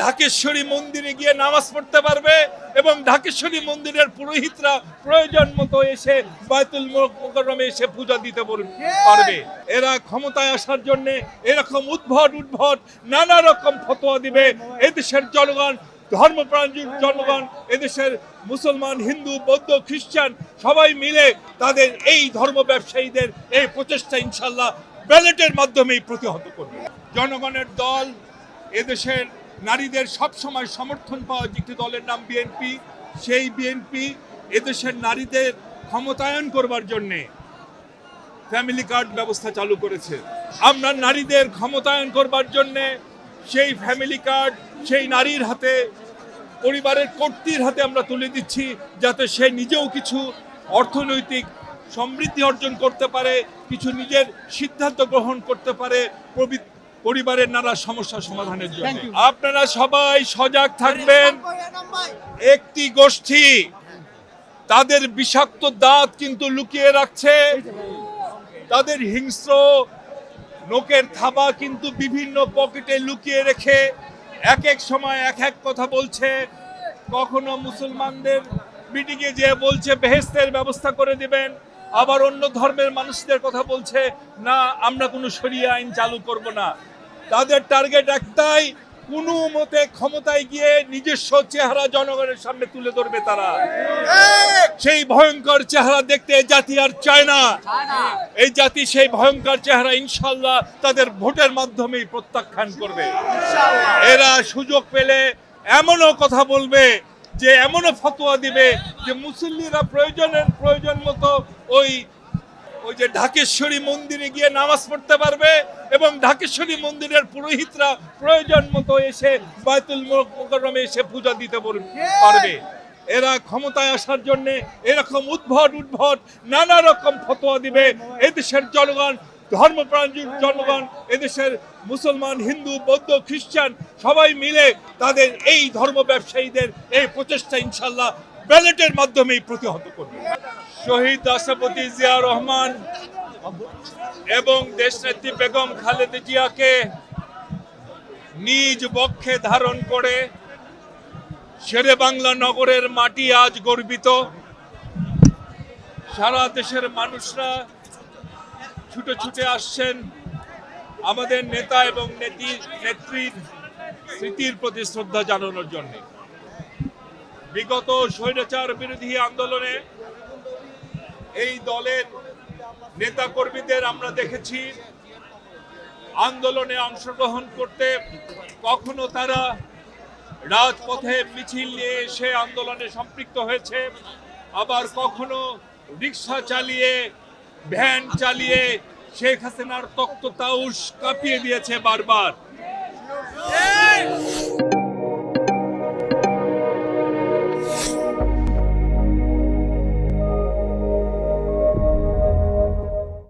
ঢাকেশ্বরী মন্দিরে গিয়ে নামাজ পড়তে পারবে এবং ঢাকেশ্বরী মন্দিরের পুরোহিতরা প্রয়োজন মতো এসে বায়তুল মোকরমে এসে পূজা দিতে পারবে। এরা ক্ষমতায় আসার জন্য এরকম উদ্ভট উদ্ভট নানা রকম ফতোয়া দিবে। এদেশের জনগণ, ধর্মপ্রাণ জনগণ, এদেশের মুসলমান, হিন্দু, বৌদ্ধ, খ্রিস্টান সবাই মিলে তাদের এই ধর্ম ব্যবসায়ীদের এই প্রচেষ্টা ইনশাল্লাহ ব্যালেটের মাধ্যমেই প্রতিহত করবে। জনগণের দল এদেশের নারীদের সব সময় সমর্থন পাওয়া একটি দলের নাম বিএনপি সেই বিএনপি এদেশের নারীদের ক্ষমতায়ন করবার জন্যে ফ্যামিলি কার্ড ব্যবস্থা চালু করেছে। আমরা নারীদের ক্ষমতায়ন করবার জন্যে সেই ফ্যামিলি কার্ড সেই নারীর হাতে, পরিবারের কর্ত্রীর হাতে আমরা তুলে দিচ্ছি যাতে সে নিজেও কিছু অর্থনৈতিক সমৃদ্ধি অর্জন করতে পারে, কিছু নিজের সিদ্ধান্ত গ্রহণ করতে পারে, প্রবি- পরিবারের নানা সমস্যা সমাধানের জন্য। আপনারা সবাই সজাগ থাকবেন। একটি গোষ্ঠী তাদের বিষাক্ত দাঁত কিন্তু লুকিয়ে রাখছে। তাদের হিংস্র নোকের থাবা কিন্তু বিভিন্ন পকেটে লুকিয়ে রেখে এক এক সময় এক এক কথা বলছে। কখনো মুসলমানদের মিটিংয়ে যে বলছে বেহেস্তের ব্যবস্থা করে দিবেন। আবার অন্য ধর্মের মানুষদের কথা বলছে না আমরা কোনো সরিয়ে আইন চালু করব না। তাদের টার্গেট একটাই, কোনো মতে ক্ষমতায় গিয়ে নিজস্ব চেহারা জনগণের সামনে তুলে ধরবে তারা। সেই ভয়ঙ্কর চেহারা দেখতে জাতি আর চায় না। এই জাতি সেই ভয়ঙ্কর চেহারা ইনশাল্লাহ তাদের ভোটের মাধ্যমেই প্রত্যাখ্যান করবে। এরা সুযোগ পেলে এমনও কথা বলবে, যে এমনও ফতোয়া দিবে যে মুসল্লিরা প্রয়োজনের প্রয়োজন মতো ওই ওই যে ঢাকেশ্বরী মন্দিরে গিয়ে নামাজ পড়তে পারবে এবং ঢাকেশ্বরী মন্দিরের পুরোহিতরা প্রয়োজন মতো এসে বায়তুল মোকরমে এসে পূজা দিতে পারবে। এরা ক্ষমতায় আসার জন্য এরকম উদ্ভট উদ্ভট নানা রকম ফতোয়া দিবে। এদেশের জনগণ ধর্মপ্রাণ জনগণ এদেশের মুসলমান হিন্দু বৌদ্ধ খ্রিস্টান সবাই মিলে তাদের এই ধর্ম ব্যবসায়ীদের এই প্রচেষ্টা ইনশাল্লাহ ব্যালেটের মাধ্যমেই প্রতিহত করবে। শহীদ রাষ্ট্রপতি জিয়া রহমান এবং দেশনেত্রী বেগম খালেদা জিয়াকে নিজ বক্ষে ধারণ করে শেরে বাংলা নগরের মাটি আজ গর্বিত। সারা দেশের মানুষরা ছুটে ছুটে আসছেন। আমাদের নেতা এবং নেত্রী নেত্রীর স্মৃতির প্রতি শ্রদ্ধা জানানোর জন্য। বিগত স্বৈরাচার বিরোধী আন্দোলনে এই দলের নেতা কর্মীদের আমরা দেখেছি। আন্দোলনে অংশগ্রহণ করতে কখনো তারা রাজপথে মিছিল নিয়ে এসে আন্দোলনে সম্পৃক্ত হয়েছে। আবার কখনো রিক্সা চালিয়ে, ভ্যান চালিয়ে শেখ হাসিনার তক্ত তাউস কাঁপিয়ে দিয়েছে বারবার।